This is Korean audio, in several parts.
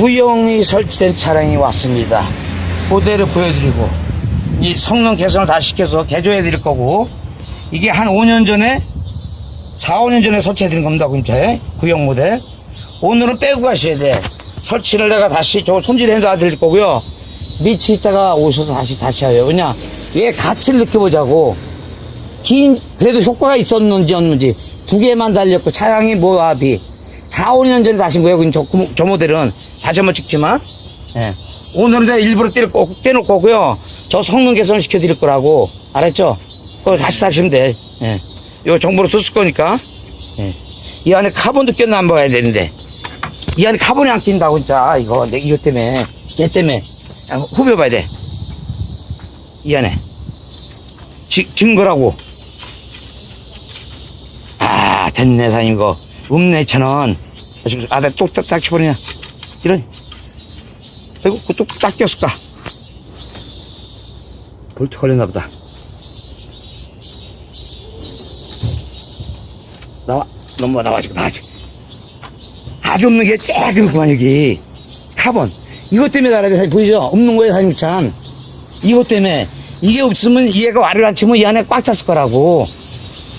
구형이 설치된 차량이 왔습니다. 모델을 보여드리고 이 성능 개선을 다 시켜서 개조해 드릴 거고 이게 한 5년 전에 4, 5년 전에 설치해 드린 겁니다. 근처에 구형 모델. 오늘은 빼고 가셔야 돼. 설치를 내가 다시 저 손질해 놔 드릴 거고요. 밑에 있다가 오셔서 다시 다시 해요. 왜냐? 얘 가치를 느껴보자고. 긴 그래도 효과가 있었는지 없는지 두 개만 달렸고 차량이 모압이 4, 5년 전에 다시 모여본 저, 구- 저 모델은 다시 한번 찍지만 예. 오늘은 내가 일부러 떼놓을, 거, 떼놓을 거고요 저 성능 개선을 시켜드릴 거라고 알았죠? 그걸 다시 다시면 돼 예. 이거 정보로 썼을 거니까 예. 이 안에 카본도 꼈나 안 봐야 되는데 이 안에 카본이 안 낀다고 진짜 이거 내 이거 때문에 얘 때문에 아, 후벼 봐야 돼 이 안에 지- 증거라고 아, 됐네, 사님, 이거. 없네, 천원. 아, 내가 또 딱, 딱 쳐버리냐. 이런. 아이고, 또딱 꼈을까. 볼트 걸렸나 보다. 나와. 넘어, 나와, 지금, 나와, 지금. 아주 없는 게 쬐그맣구만, 여기. 카본. 이것 때문에 달아야 돼, 사실 보이죠? 없는 거예요, 사장님 참. 이것 때문에. 이게 없으면 얘가 와를 안 치면 이 안에 꽉 찼을 거라고.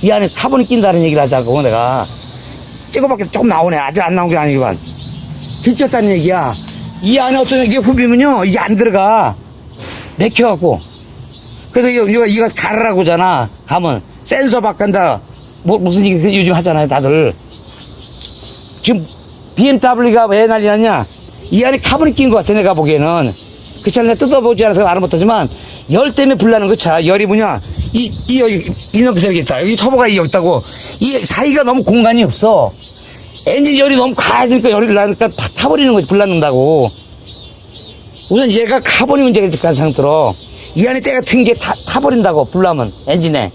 이 안에 카본이 낀다는 얘기를 하자고 내가 찍어밖에 조금 나오네. 아직 안 나온 게 아니지만. 들켰다는 얘기야. 이 안에 어떤 이게 후비면요 이게 안 들어가. 맥혀갖고. 그래서 이거 이거, 이거 가르라고 잖아 가면. 센서 바꾼다. 뭐 무슨 얘기 그 요즘 하잖아요 다들. 지금 BMW가 왜 난리 났냐? 이 안에 카본이 낀 것 같아 내가 보기에는. 그 차를 내가 뜯어보지 않아서 알아 못하지만 열 때문에 불나는 그차 열이 뭐냐? 이, 이 여기 이놈 그대로 있다. 여기 터보가 이 없다고. 이 사이가 너무 공간이 없어. 엔진 열이 너무 가야 되니까 열이 나니까 팍 타버리는 거지 불났는다고. 우선 얘가 카본이 문제가 있을 가능성 들어 이 안에 때가 튼게 타버린다고 불나면 엔진에.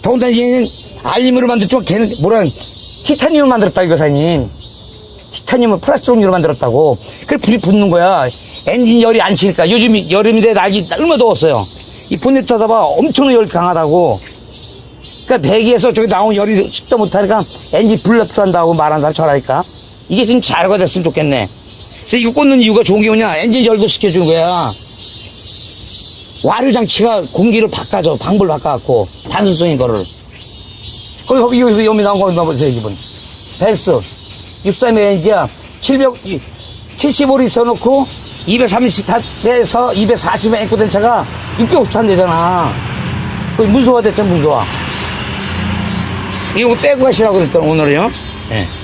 더군다나 얘는 알림으로 만들지만 걔는 뭐라 티타늄을 만들었다 이거 사님 티타늄을 플라스틱으로 만들었다고 그래 불이 붙는 거야. 엔진 열이 안 치니까. 요즘 여름인데 날이 얼마 더웠어요? 이 본네트 타다봐 엄청나게 열이 강하다고. 그러니까 배기에서 저기 나온 열이 식도 못하니까 엔진 불납도 한다고 말하는 사람 저라니까. 이게 지금 자료가 됐으면 좋겠네. 그래서 이거 꽂는 이유가 좋은 게 뭐냐? 엔진 열도 시켜주는 거야. 와류 장치가 공기를 바꿔줘. 방불 바꿔갖고. 단순성인 거를. 거기 거기 여기 여기 나온 거 넣어보세요 이분. 벨스 63 엔지야 700 75를 입혀놓고 230 타에서 240에 앵코된 차가 650탄 되잖아. 그 문소화 됐잖아 문소화. 이거 빼고 가시라고 그랬더니 오늘은요? 예.